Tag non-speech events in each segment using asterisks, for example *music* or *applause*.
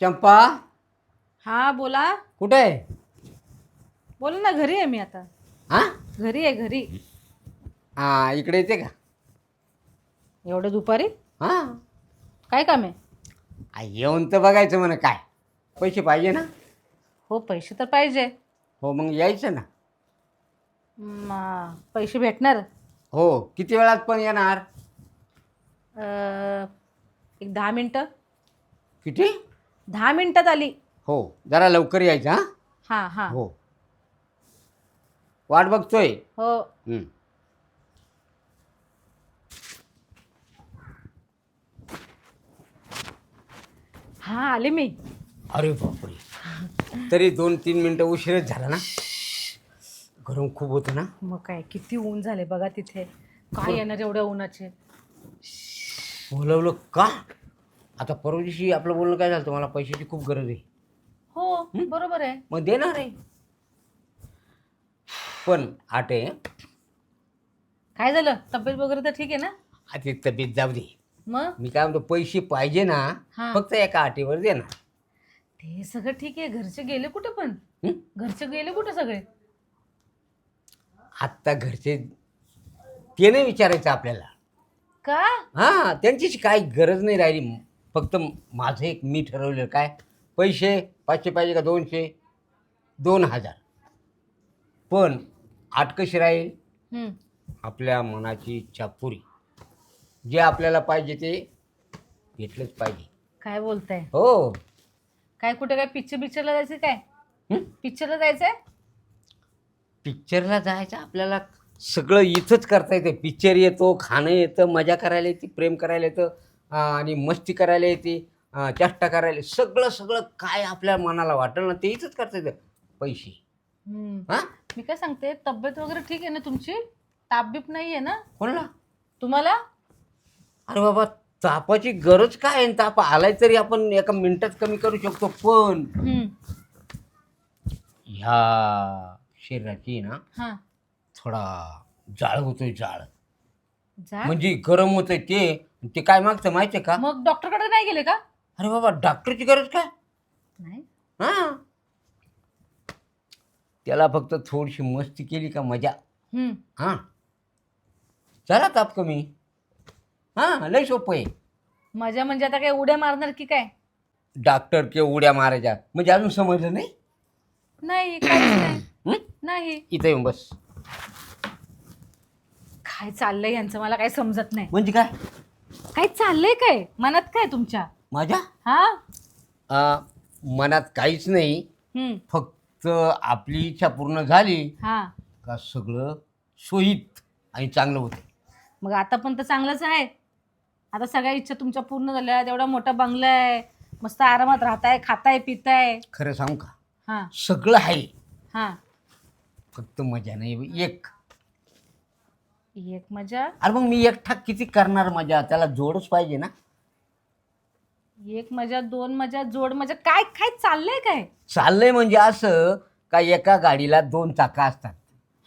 चंपा? हा बोला. कुठे? आहे बोला ना घरी आहे मी आता. हा? घरी आहे घरी. हा इकडे येते का? एवढं दुपारी? हा. काय काम आहे? आ, येऊन तर बघायचं म्हणा काय. पैसे पाहिजे ना? हो पैसे तर पाहिजे. हो मग यायचं ना. म, आ, पैसे भेटणार? हो किती वेळात पण येणार? अं, एक दहा मिनटं. किती? दहा मिनटात आली. हो जरा लवकर यायचं हा? हां हां. हो. वाट बघतोय. हो. हं. हां आले मी. अरे बापरे. तरी दोन तीन मिनटं उशीरच झाला ना? गरम खूप होतं ना? मग काय किती ऊन झाले बघा तिथे. काय येणार एवढ्या उन्हाचे? बोलवलं का? आता परवा दिवशी आपलं बोलणं काय झालं मला पैशाची खूप गरज आहे. हो बरोबर आहे. मग देणार आहे. पण आठ आहे काय झालं? तब्येत वगैरे तर ठीक आहे ना? आता तब्येत जाऊ दे. मग? मी काय म्हणतो पैसे पाहिजे ना हां. फक्त एका आटीवर देणार ते सगळं ठीक आहे. घरचे गेले कुठे पण? हं? घरचे गेले कुठे सगळे? आत्ता घरचे ते नाही विचारायचं आपल्याला. का? हां त्यांचीच काही गरज नाही राहिली. फक्त माझं एक मी ठरवलं काय? पैसे पाचशे पाहिजे का दोनशे? दोन हजार. पण आठ कशी राहील. आपल्या मनाची इच्छा पुरी. जे आपल्याला पाहिजे ते घेतलंच पाहिजे. काय बोलताय? हो. काय कुठे काय पिक्चर पिक्चरला जायचं काय? हं? पिक्चरला जायचंय? पिक्चरला जायचं आपल्याला सगळं इथंच करता येतं. पिक्चर येतो खाणं येतं मजा करायला येते प्रेम करायला येतं. आणि मस्ती करायला येते चेष्टा करायला सगळं सगळं काय आपल्या मनाला वाटेल ना ते इथंच करता येतं. पैसे. हं. हां? मी काय सांगते तब्येत वगैरे ठीक आहे ना तुमची? ताप बीप नाही आहे ना? कोणला? तुम्हाला? अरे बाबा तापाची गरज काय आहे? ताप आलाय तरी आपण एका मिनिटात कमी करू शकतो पण हं. ह्या शरीराची ना हां. थोडा जाळ होतोय जाळ. जा म्हणजे गरम होतंय ते ते काय मागतं माहिती आहे का? मग डॉक्टरकडे नाही गेले का? अरे बाबा डॉक्टरची गरज काय? नाही. हां? त्याला फक्त थोडीशी मस्ती केली का मजा? हं. हां? चला ताप कमी. हां लय सोपं आहे. मजा म्हणजे आता काय उड्या मारणार की काय? डॉक्टर के उड्या मारायच्या. म्हणजे अजून समजलं नाही? नाही काहीच नाही. *clears throat* हं? नाही. इथं येऊन बस. काय चाललंय यांचं? मला काही समजत नाही. म्हणजे काय? काय चाललंय काय? मनात काय तुमच्या? माझ्या? हा? अं, मनात काहीच नाही. फक्त आपली इच्छा पूर्ण झाली हा. का सगळं सोयीत आणि चांगलं होतं. मग आता पण तर चांगलंच आहे. आता सगळ्या इच्छा तुमच्या पूर्ण झाल्या. एवढा मोठा बंगला आहे. मस्त आरामात राहताय खाताय पिताय. खरं सांगू का? हा. सगळं आहे. हा. फक्त मजा नाही. एक. एक मजा. अरे मग मी एकटा किती करणार मजा? त्याला जोडच पाहिजे ना. एक मजा दोन मजा जोड मजा. काय काय चाललंय काय? चाललंय म्हणजे असं का एका गाडीला दोन चाका असतात.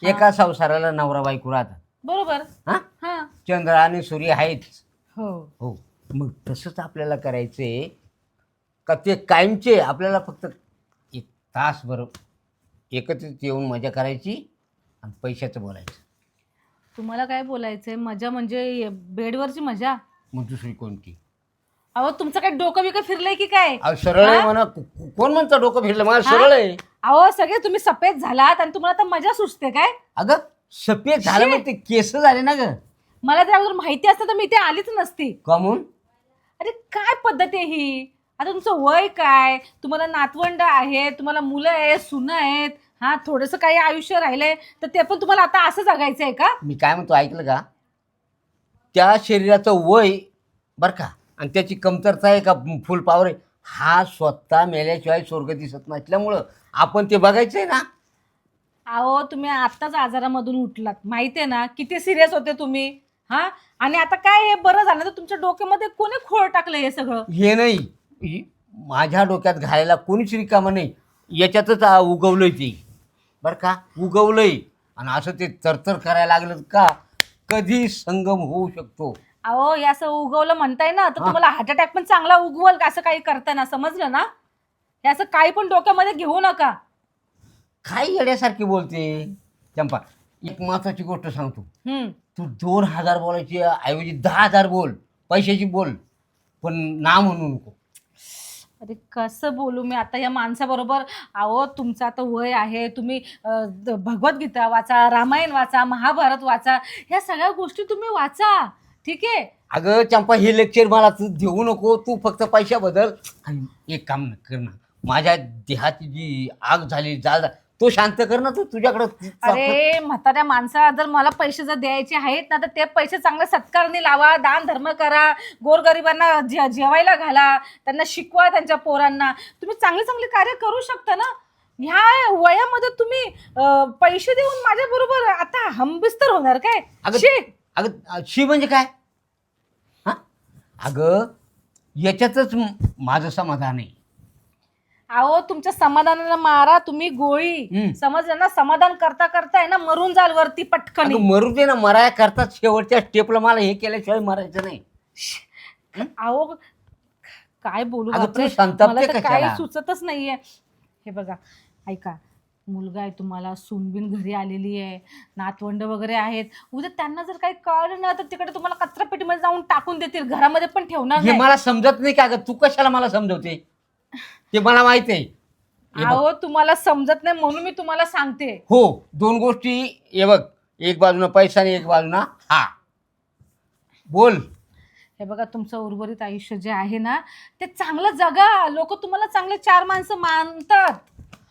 एका संसाराला नवरा बायको राहतात. बरोबर. हा? हा. चंद्र आणि सूर्य आहेच हो. हो. मग तसंच आपल्याला करायचंय का ते कायमचे आपल्याला फक्त एक तासभर एकत्रित येऊन मजा करायची आणि पैशाचं बोलायचं. तुम्हाला काय बोलायचंय? मजा म्हणजे बेडवरची मजा? मग दुसरी कोणती अहो तुमचं काय डोकं बिकं फिरलंय की काय? अहो सरळ आहे हा? म्हणा. को- को- कोण म्हणतं डोकं फिरलं? मला? सरळ आहे. अहो सगळे तुम्ही सफेद झालात आणि तुम्हाला आता मजा सुचते काय? अगं सफेद झालं मग ते केस झाले ना ग. मला जर अगोदर माहिती असतं तर मी इथे आलीच नसती. कमून अरे काय पद्धत आहे ही? आता तुमचं वय काय? तुम्हाला नातवंड आहे तुम्हाला मुलं आहेत सुनं आहेत. हा थोडंसं काही आयुष्य राहिलंय तर ते पण तुम्हाला आता असं जगायचं आहे का? मी काय म्हणतो ऐकलं का? त्या शरीराचं वय बरं का आणि त्याची कमतरता आहे का फुल आहे हा स्वतः मेल्याशिवाय स्वर्ग दिसत नसल्यामुळं आपण ते बघायचं आहे ना? अहो तुम्ही आत्ताच आजारामधून उठलात. माहिती आहे ना किती सिरियस होते तुम्ही हा? आणि आता काय हे बरं झालं तर तुमच्या डोक्यामध्ये कोणी खोळ टाकलं हे सगळं? हे नाही ही- माझ्या डोक्यात घालायला कोणीच रिकामं नाही याच्यातच आ- उगवलंय ते. बरं का? उगवलंय. आणि असं ते तरतर करायला लागलं का? कधी संगम होऊ शकतो? अहो हे असं उगवलं म्हणताय ना तर हा. तुम्हाला हार्ट अटॅक पण चांगला उगवल का? असं काही करताना समजलं ना? हे असं काही पण डोक्यामध्ये घेऊ नका. काय येड्यासारखी बोलते? चंपा एक महत्वाची गोष्ट सांगतो. हम्म. तू दोन हजार बोलायची ऐवजी दहा हजार बोल पैशाची बोल पण ना म्हणू नको. अरे कसं बोलू मी? आता या माणसाबरोबर अहो तुमचं आता वय आहे तुम्ही द- भगवद्गीता वाचा रामायण वाचा महाभारत वाचा ह्या सगळ्या गोष्टी तुम्ही वाचा. ठीक आहे? अगं चंपा हे लेक्चर मला तू देऊ नको तू फक्त पैशाबद्दल. आणि एक काम कर ना. माझ्या देहाची जी आग झाली जाळ तो शांत कर ना तू तुझ्याकडं अरे म्हाताऱ्या माणसाला जर मला पैसे जर द्यायचे आहेत ना तर ते पैसे चांगल्या सत्कारने लावा दान धर्म करा गोरगरिबांना जे- जेवायला घाला त्यांना शिकवा त्यांच्या पोरांना. तुम्ही चांगले चांगले कार्य करू शकता ना. ह्या वयामध्ये तुम्ही अं, पैसे देऊन माझ्या बरोबर आता हमबिस्तर होणार काय? अगं- शी. अगं शी म्हणजे काय? हा? अगं याच्यातच म- माझं समाधान आहे. अहो तुमच्या समाधानाला मारा तुम्ही गोळी. हम्म. समजलं ना? समाधान करता करता आहे ना मरून जाल वरती पटकन. अगं मरू दे ना मराया करतात शेवटच्या स्टेपला मला हे केल्याशिवाय मरायचं नाही. अहो काय बोलू अगं, बापरे. तू संतापते मला तर काही? सुचतच नाहीये. हे बघा ऐका मुलगा आहे तुम्हाला सूनबिन घरी आलेली आहे नातवंड वगैरे आहेत. उद्या त्यांना जर काही कळलं ना तर तिकडे तुम्हाला कचरापेटीमध्ये जाऊन टाकून देतील. घरामध्ये पण ठेवणार हे नाही. मला समजत नाही का? अगं तू कशाला मला समजवते? ते मला माहीत आहे हे बघ, अहो तुम्हाला समजत नाही म्हणून मी तुम्हाला सांगते. हो दोन गोष्टी हे बघ एक बाजूनं पैसा आणि एक बाजूनं हा. बोल. हे बघा तुमचं उर्वरित आयुष्य जे आहे ना ते चांगलं जगा. लोक तुम्हाला चांगले चार माणसं मानतात.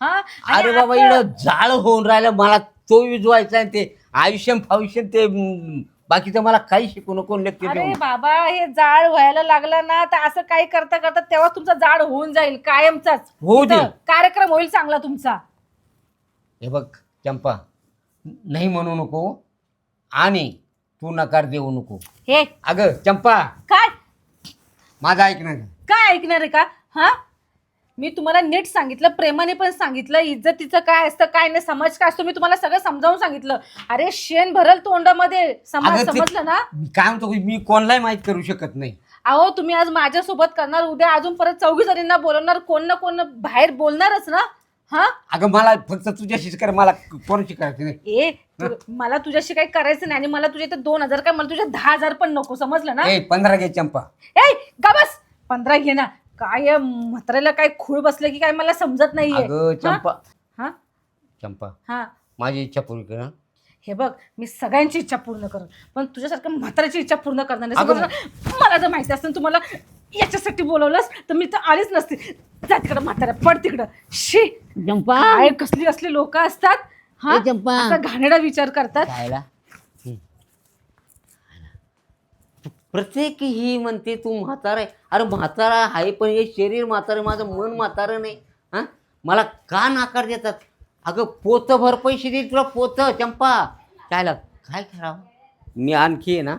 हा? आणि अरे बाबा आता- इकडं जाळ होऊन राहिलं मला तो विजवायचा आहे ते आयुष्यम फायुष्यम ते बाकीचं मला काही शिकू नको लेक्चर अरे देऊ. बाबा हे जाळ व्हायला लागलं ना तर असं काही करता करता तेव्हा तुमचा जाळ होऊन जाईल कायमचाच. होऊ दे. कार्यक्रम होईल चांगला तुमचा. हे बघ चंपा नाही म्हणू नको आणि तू नकार देऊ नको. हे. अगं चंपा. काय? माझं ऐक ना काय ऐकणार आहे का? हा? मी तुम्हाला नीट सांगितलं प्रेमाने पण सांगितलं इज्जतीचं काय असतं काय नाही समाज काय असतो मी तुम्हाला सगळं समजावून सांगितलं. अरे शेण भरल तोंडामध्ये. समाज अगं ते- समजलं ना? मी काय म्हणतो मी कोणालाही माहीत करू शकत नाही. अहो तुम्ही आज माझ्यासोबत करणार उद्या अजून परत चौघी जणींना बोलवणार कोण ना कोण बाहेर बोलणारच ना? हा? अगं मला फक्त तुझ्याशीच कर मला कोणाशी करायचं नाही. ए तु- मला तुझ्याशी काही करायचं नाही आणि मला तुझ्या इथे दोन हजार काय मला तुझ्या दहा हजार पण नको समजलं ना? ए पंधरा घे चंपा. ए का बस पंधरा घे ना. काय या म्हाताऱ्याला काय खूळ बसलं की काय मला समजत नाहीये. अगं चंपा. हा? चंपा. हा. माझी इच्छा पूर्ण कर हं. हे बघ मी सगळ्यांची इच्छा पूर्ण कर पण तुझ्यासारखं म्हाताऱ्याची इच्छा पूर्ण करणार नाही अगं, समजलं? मला जर माहिती असतं ना तुम्हाला याच्यासाठी बोलवलंस तर मी तर आलीच नसते. जा तिकडं म्हाताऱ्या पड तिकडं. शी! चंपा. काय कसली असली लोक असतात हा? ए, चंपा. असा घाणेरडा विचार करतात. खायला हं. प्रत्येक ही म्हणते तू म्हातारा आहे. अरे म्हातारा आहे पण हे शरीर म्हातारं माझं मन म्हातारं नाही. हां? मला का नाकार देतात? अगं पोतं भर पैसे दे तुला पोतं चंपा. कायला काय करावं? मी आणखी आहे ना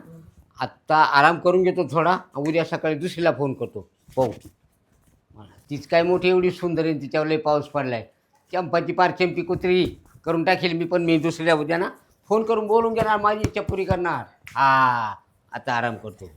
आत्ता आराम करून घेतो थोडा उद्या सकाळी दुसरीला फोन करतो. पाहू. मला तीच काय मोठी एवढी सुंदर आहे तिच्यावर लय पाऊस पडला आहे चंपाची पार चंपी कुत्री करून टाकेल मी पण मी दुसऱ्या उद्या ना फोन करून बोलून घेणार माझी इच्छा पुरी करणार. हा. आता आराम करतो